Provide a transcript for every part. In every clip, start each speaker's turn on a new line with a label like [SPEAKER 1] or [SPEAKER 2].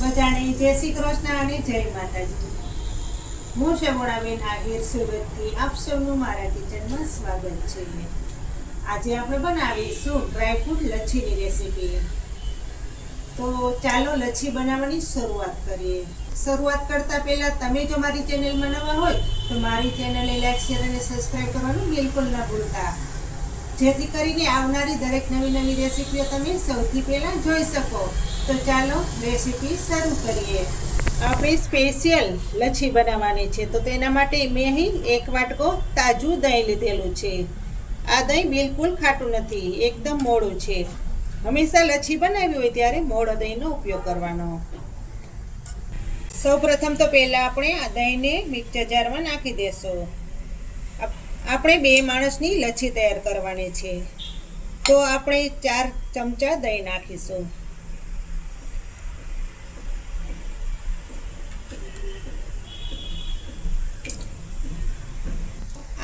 [SPEAKER 1] બધાને જય શ્રી કૃષ્ણ અને જય માતાજી. હું શમોણાબેન આહિર સુરતથી. આપ સૌનું મારા કિચનમાં સ્વાગત છે. આજે આપણે બનાવીશું ડ્રાયફ્રૂટ લચ્છીની રેસીપી તો ચાલો લચ્છી બનાવવાની શરૂઆત કરીએ. શરૂઆત કરતાં પહેલાં તમે જો મારી ચેનલમાં નવા હોય, તો મારી ચેનલને લાઈક શેર અને સબસ્ક્રાઈબ કરવાનું બિલકુલ ન ભૂલતા. જેથી કરીને આવનારી દરેક નવી નવી રેસીપીઓ તમે સૌથી પહેલાં જોઈ શકો. તો ચાલો રેસીપી શરૂ કરીએ. આપણે સ્પેશિયલ લચ્છી બનાવવાની છે. તો તેના માટે મેં અહીં એક વાટકો તાજું દહીં લીધેલું છે. આ દહીં બિલકુલ ખાટું નથી, એકદમ મોડું છે. હંમેશા લચ્છી બનાવી હોય ત્યારે મોડો દહીંનો ઉપયોગ કરવાનો. સૌ પ્રથમ તો પહેલાં આપણે આ દહીંને મિક્સર જારમાં નાખી દેશું. આપણે બે માણસની લચ્છી તૈયાર કરવાની છે. તો આપણે ચાર ચમચા દહીં નાખીશું.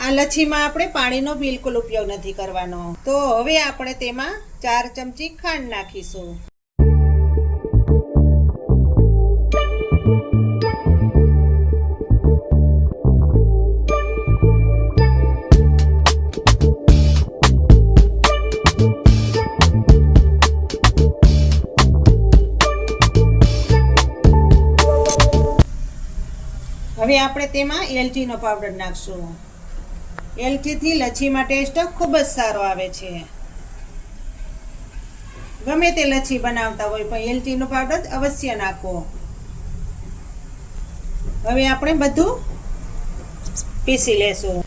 [SPEAKER 1] આ લચ્છીમાં આપણે પાણીનો બિલકુલ ઉપયોગ નથી કરવાનો. તો હવે આપણે તેમાં ચાર ચમચી ખાંડ નાખીશું. હવે આપણે તેમાં એલચીનો પાવડર નાખશું. એલચીથી લચ્છીમાં ટેસ્ટ ખૂબ જ સારો આવે છે. ગમે તે લચ્છી બનાવતા હોય પણ એલચીનો પાવડર અવશ્ય નાખો. હવે આપણે બધું પીસી લેશું.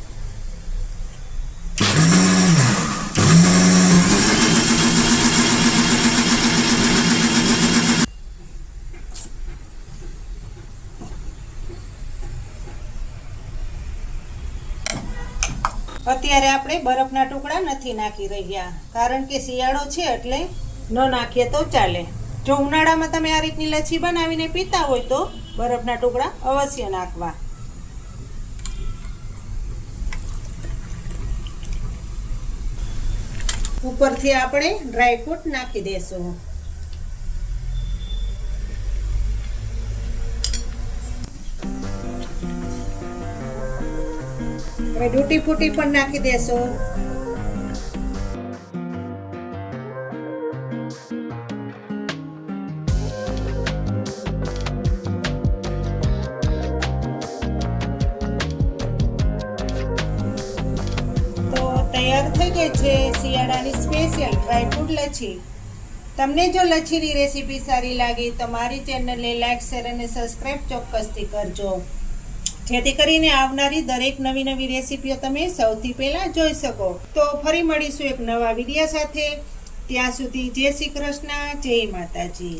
[SPEAKER 1] અત્યારે આપણે બરફના ટુકડા નથી નાખી રહ્યા. કારણ કે શિયાળો છે એટલે ન નાખીએ તો ચાલે. જો ઉનાળામાં તમે આ રીતની લચ્છી બનાવીને પીતા હોય તો બરફના ટુકડા અવશ્ય નાખવા. ઉપરથી આપણે ડ્રાયફ્રૂટ નાખી દેશું. હવે ડૂટી ફૂટી પણ નાખી દેશો. તૈયાર થઈ ગઈ છે શિયાળાની સ્પેશિયલ ડ્રાયફ્રૂટ લચ્છી. તમને જો લચ્છીની રેસીપી સારી લાગી તો મારી ચેનલને લાઈક શેર અને સબસ્ક્રાઈબ ચોક્કસથી કરજો. જેથી કરીને આવનારી દરેક નવી નવી રેસીપીઓ તમે સૌથી પહેલાં જોઈ શકો. તો ફરી મળીશું એક નવા વીડિયો સાથે. ત્યાં સુધી જય શ્રી કૃષ્ણ, જય માતાજી.